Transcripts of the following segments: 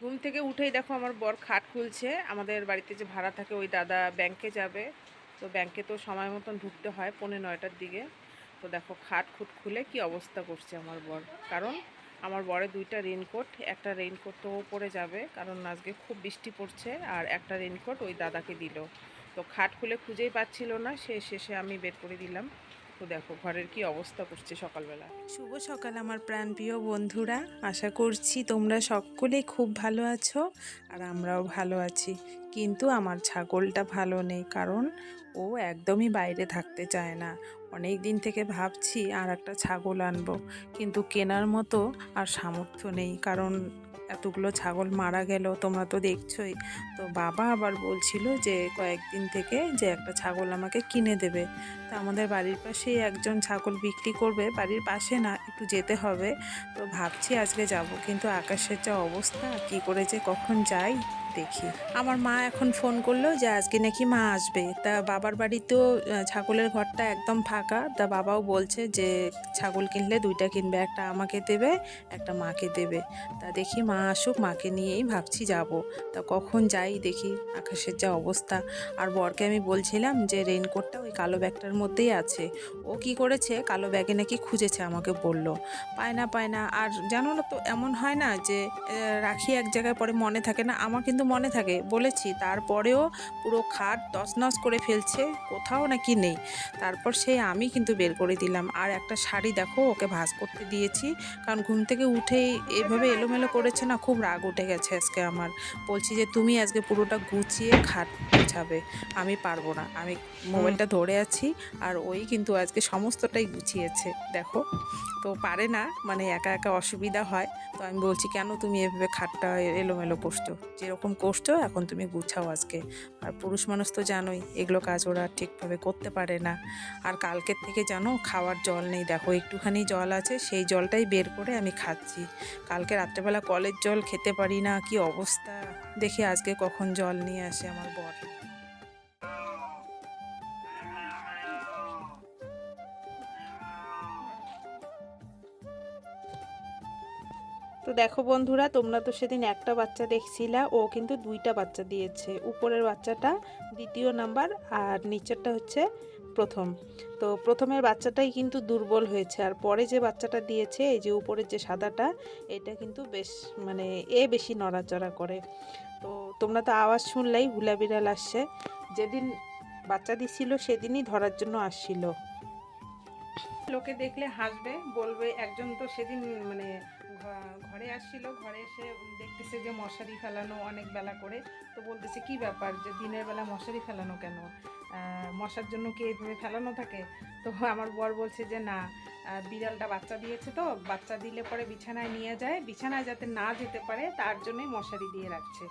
ঘুম থেকে উঠেই দেখো আমার বর খাট খুলছে। আমাদের বাড়িতে যে ভাড়া থাকে, ওই দাদা ব্যাংকে যাবে। তো ব্যাংকে তো সময় মতন ঢুকতে হয় পৌনে নয়টার দিকে। তো দেখো খাট খুট খুলে কি অবস্থা করছে আমার বর। কারণ আমার বরে দুইটা রেনকোট একটা রেনকোট তো পরে যাবে। কারণ আজকে খুব বৃষ্টি পড়ছে আর একটা রেনকোট ওই দাদাকে দিল। তো খাট খুলে খুঁজেই পাচ্ছিল না। সে শেষে আমি বের করে দিলাম। তো দেখো ঘরের কি অবস্থা করছে সকালবেলা। শুভ সকাল আমার প্রাণপ্রিয় বন্ধুরা। আশা করছি তোমরা সকলেই খুব ভালো আছো আর আমরাও ভালো আছি। কিন্তু আমার ছাগলটা ভালো নেই, কারণ ও একদমই বাইরে থাকতে চায় না। অনেক দিন থেকে ভাবছি আর একটা ছাগল আনব, কিন্তু কেনার মতো আর সামর্থ্য নেই, কারণ এতগুলো ছাগল মারা গেল, তোমরা তো দেখছোই। তো বাবা আবার বলছিল যে, কয়েকদিন থেকে যে একটা ছাগল আমাকে কিনে দেবে। তো আমাদের বাড়ির পাশেই একজন ছাগল বিক্রি করবে, বাড়ির পাশে না, একটু যেতে হবে। তো ভাবছি আজকে যাব, কিন্তু আকাশের যা অবস্থা, কি করে যে কখন যাই? দেখি। আমার মা এখন ফোন করল যে, আজকে নাকি মা আসবে। তা বাবার বাড়িতেও ছাগলের ঘরটা একদম ফাঁকা। তা বাবাও বলছে যে, ছাগল কিনলে দুইটা কিনবে, একটা আমাকে দেবে, একটা মাকে দেবে। তা দেখি মা আসুক, মাকে নিয়েই ভাবছি যাব। তা কখন যাই দেখি আকাশের যা অবস্থা। আর বরকে আমি বলছিলাম যে রেইনকোটটা ওই কালো ব্যাগটার মধ্যেই আছে। ও কি করেছে, কালো ব্যাগে নাকি খুঁজেছে আমাকে বলল। পায় না পায় না। আর জানো না তো, এমন হয় না যে রাখি এক জায়গায় পরে মনে থাকে না। আমার কিন্তু মনে থাকে বলেছি তারপরেও পুরো খাট তছনছ করে ফেলছে কোথাও নাকি নেই। তারপর সেই আমি কিন্তু বের করে দিলাম। আর একটা শাড়ি দেখো ওকে ভাঁজ করতে দিয়েছি। কারণ ঘুম থেকে উঠেই এভাবে এলোমেলো করেছে না খুব রাগ উঠে গেছে আজকে আমার। বলছি যে তুমি আজকে পুরোটা গুছিয়ে খাট গুছাবে আমি পারব না। আমি মোবাইলটা ধরে আছি আর ওই কিন্তু আজকে সমস্তটাই গুছিয়েছে দেখো। তো পারে না মানে একা একা অসুবিধা হয়। তো আমি বলছি কেন তুমি এভাবে খাটটা এলোমেলো করছ? যেরকম করছ, এখন তুমি গুছাও আজকে। আর পুরুষ মানুষ তো জানোই, এগুলো কাজ ওরা ঠিকভাবে করতে পারে না। আর কালকের থেকে জানো, খাওয়ার জল নেই। দেখো, একটুখানি জল আছে, সেই জলটাই বের করে আমি খাচ্ছি। কালকে রাত্রেবেলা কলের জল খেতে পারি না, কি অবস্থা? দেখি আজকে কখন জল নিয়ে আসে আমার বর। তো দেখো বন্ধুরা, তোমরা তো সেদিন একটা বাচ্চা দেখছিলা, ও কিন্তু দুইটা বাচ্চা দিয়েছে। উপরের বাচ্চাটা দ্বিতীয় নাম্বার আর নিচেরটা হচ্ছে প্রথম। তো প্রথমের বাচ্চাটাই কিন্তু দুর্বল হয়েছে, আর পরে যে বাচ্চাটা দিয়েছে, এই যে উপরের যে সাদাটা, এটা কিন্তু বেশ মানে এ বেশি নড়াচড়া করে। তো তোমরা তো আওয়াজ শুনলেই হুলা বিড়াল আসছে। যেদিন বাচ্চা দিছিল, সেদিনই ধরার জন্য আসছিল। লোকে দেখলে হাসবে, বলবে, একজন তো সেদিন মানে ঘরে আসছিল, ঘরে এসে দেখতেছে যে মশারি ফেলানো অনেক বেলা করে, তো বলতেছে, কি ব্যাপার যে দিনের বেলা মশারি ফেলানো কেন? মশার জন্য কি এইভাবে ফেলানো থাকে? তো আমার বর বলছে যে, না বিড়ালটা বাচ্চা দিয়েছে তো, বাচ্চা দিলে পরে বিছানায় নিয়ে যায়, বিছানায় যাতে না যেতে পারে, তার জন্যই মশারি দিয়ে রাখছে।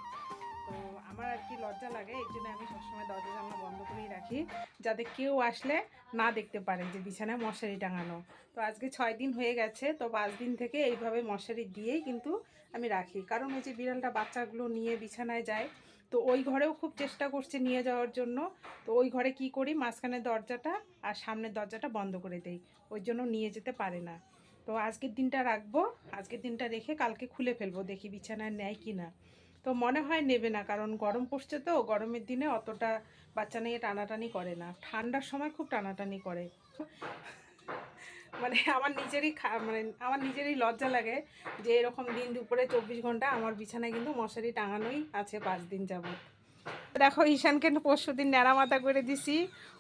তো আমার আর কি লজ্জা লাগে, এই জন্য আমি সবসময় দরজা জানলা বন্ধ করেই রাখি, যাতে কেউ আসলে না দেখতে পারে যে বিছানায় মশারি টাঙানো। তো আজকে ছয় দিন হয়ে গেছে, তো পাঁচ দিন থেকে এইভাবে মশারি দিয়েই কিন্তু আমি রাখি। কারণ ওই যে বিড়ালটা বাচ্চাগুলো নিয়ে বিছানায় যায়, তো ওই ঘরেও খুব চেষ্টা করছে নিয়ে যাওয়ার জন্য। তো ওই ঘরে কি করি, মাঝখানের দরজাটা আর সামনের দরজাটা বন্ধ করে দেই, ওই জন্য নিয়ে যেতে পারে না। তো আজকের দিনটা রাখব, আজকের দিনটা রেখে কালকে খুলে ফেলব, দেখি বিছানায় নেয় কি না তো মনে হয় নেবে না, কারণ গরম পড়ছে তো, গরমের দিনে অতটা বাচ্চা নিয়ে টানাটানি করে না। ঠান্ডার সময় খুব টানাটানি করে। মানে আমার নিজেরই মানে আমার নিজেরই লজ্জা লাগে যে এরকম দিন দুপুরে চব্বিশ ঘণ্টা আমার বিছানায় কিন্তু মশারি টাঙানোই আছে পাঁচ দিন যাবত দেখো, ঈশানকে পরশু দিন ন্যাড়া মাথা করে দিছি।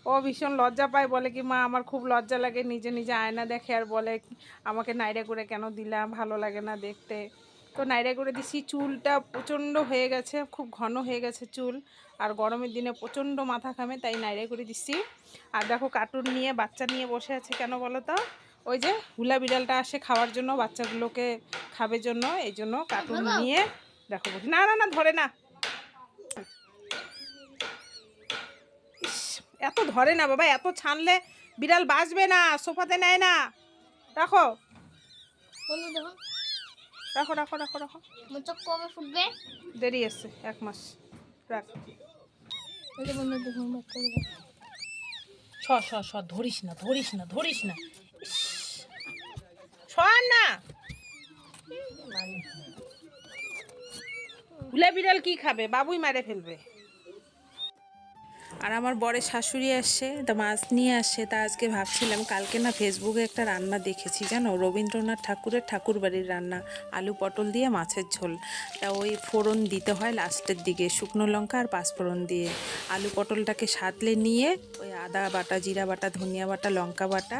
ও ভীষণ লজ্জা পায়, বলে কি, মা, আমার খুব লজ্জা লাগে, নিজে নিজে আয়না দেখে আর বলে, আমাকে নাইড়ে করে কেন দিলাম ভালো লাগে না দেখতে। তো নাইড়ে করে দিছি। চুলটা প্রচণ্ড হয়ে গেছে খুব ঘন হয়ে গেছে চুল। আর গরমের দিনে প্রচণ্ড মাথা খামে তাই নাইড়ে করে দিচ্ছি আর দেখো কার্টুন নিয়ে বাচ্চা নিয়ে বসে আছে কেন বলো তো? ওই যে হুলা বিড়ালটা আসে খাওয়ার জন্য বাচ্চাগুলোকে খাবে জন্য এই জন্য কার্টুন নিয়ে দেখো বসে- না না না ধরে না। এত ধরে না বাবা এত ছানলে বিড়াল বাঁচবে না সোফাতে নেয় না। রাখো। দেখুন রাখো রাখো রাখো রাখো। চোখ কবে ফুটবে? দেরি আছে এক মাস। রাখ। স স স ধরিস না ধরিস না ধরিস না। স সর না ভুলে বিড়াল কি খাবে? বাবুই মারে ফেলবে। আর আমার বরের শাশুড়ি আসছে তা মাছ নিয়ে আসছে তা আজকে ভাবছিলাম কালকে না ফেসবুকে একটা রান্না দেখেছি, জানো? রবীন্দ্রনাথ ঠাকুরের ঠাকুর বাড়ির রান্না, আলু পটল দিয়ে মাছের ঝোল। তা ওই ফোড়ন দিতে হয় লাস্টের দিকে, শুকনো লঙ্কা আর পাঁচফোড়ন দিয়ে। আলু পটলটাকে সাতলে নিয়ে ওই আদা বাটা, জিরা বাটা, ধনিয়া বাটা, লঙ্কা বাটা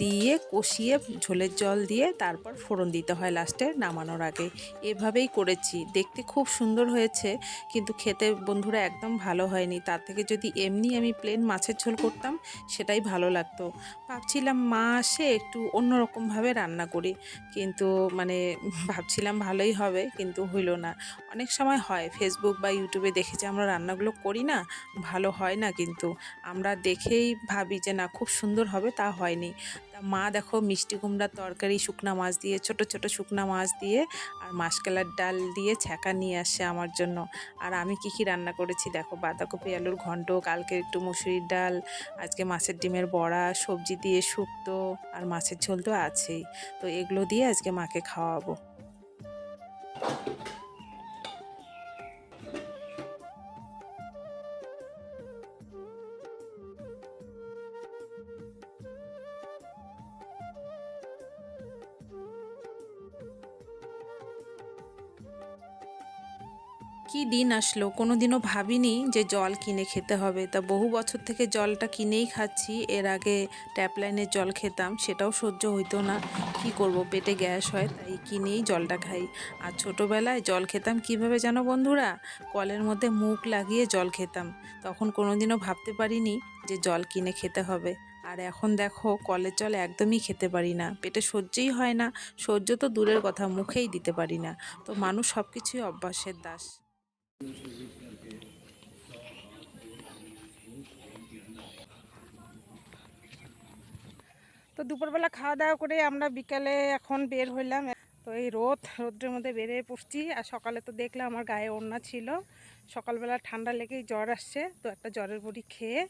দিয়ে কষিয়ে ঝোলের জল দিয়ে তারপর ফোড়ন দিতে হয় লাস্টে নামানোর আগে। এভাবেই করেছি, দেখতে খুব সুন্দর হয়েছে, কিন্তু খেতে বন্ধুরা একদম ভালো হয়নি, তার থেকে যদি এমনি আমি প্লেন মাছের ঝোল করতাম, সেটাই ভালো লাগতো। ভাবছিলাম, মা আসে, একটু অন্যরকমভাবে রান্না করি। কিন্তু মানে ভাবছিলাম, ভালোই হবে। কিন্তু হইল না। অনেক সময় হয় ফেসবুক বা ইউটিউবে দেখে যে আমরা রান্নাগুলো করি না, ভালো হয় না কিন্তু। আমরা দেখেই ভাবি যে, না, খুব সুন্দর হবে। তা হয়নি। তা মা দেখো মিষ্টি কুমড়ার তরকারি, শুকনা মাছ দিয়ে, ছোট ছোট শুকনা মাছ দিয়ে আর মাসকালার ডাল দিয়ে ছ্যাঁকা নিয়ে আসে আমার জন্য। আর আমি কি কি রান্না করেছি দেখো, বাঁধাকপি, আলুর ঘন্ট কালকে একটু মুসুরির ডাল, আজকে মাছের ডিমের বড়া, সবজি দিয়ে শুক্তো আর মাছের ঝোল তো আছেই। তো এগুলো দিয়ে আজকে মাকে খাওয়াবো। কি দিন আসলো? কোনো দিনও ভাবিনি যে জল কিনে খেতে হবে। তা বহু বছর থেকে জলটা কিনেই খাচ্ছি। এর আগে ট্যাপলাইনের জল খেতাম, সেটাও সহ্য হইতো না। কি করব? পেটে গ্যাস হয়, তাই কিনেই জলটা খাই। আর ছোটোবেলায় জল খেতাম কীভাবে জানো বন্ধুরা? কলের মধ্যে মুখ লাগিয়ে জল খেতাম। তখন কোনো দিনও ভাবতে পারিনি যে জল কিনে খেতে হবে। আর এখন দেখো, কলের জল একদমই খেতে পারি না। পেটে সহ্যই হয় না। সহ্য তো দূরের কথা, মুখেই দিতে পারি না। তো মানুষ সব কিছুই অভ্যাসের দাস। তো দুপুরবেলা খাওয়া দাওয়া করে আমরা বিকালে এখন বের হইলাম। তো এই রোদ, রোদ্রের মধ্যে বেরিয়ে পড়ছি আর সকালে তো দেখলাম আমার গায়ে ওড়না ছিল। সকালবেলা ঠান্ডা লেগেই জ্বর আসছে, তো একটা জ্বরের বড়ি খেয়ে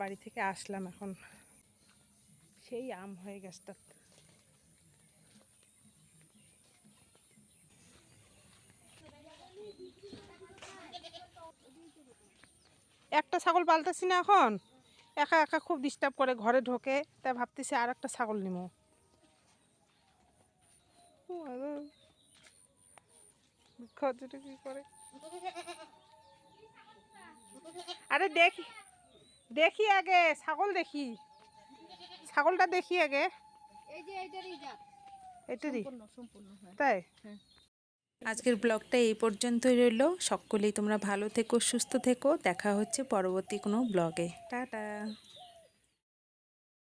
বাড়ি থেকে আসলাম এখন। সেই আম হয়ে গেছে। একটা ছাগল পালতেছি না এখন। একা একা খুব ডিস্টার্ব করে ঘরে ঢোকে তাই ভাবতেছি আর একটা ছাগল নিমো। খরচটা কি করে? আরে দেখি দেখি আগে ছাগল দেখি। ছাগলটা দেখি আগে। এই যে এইটারই সম্পূর্ণ হ্যাঁ। তাই? আজকের ব্লগটা এই পর্যন্তই রইল। সকলেই তোমরা ভালো থেকো, সুস্থ থেকো। দেখা হচ্ছে পরবর্তী কোনো ব্লগে। টাটা।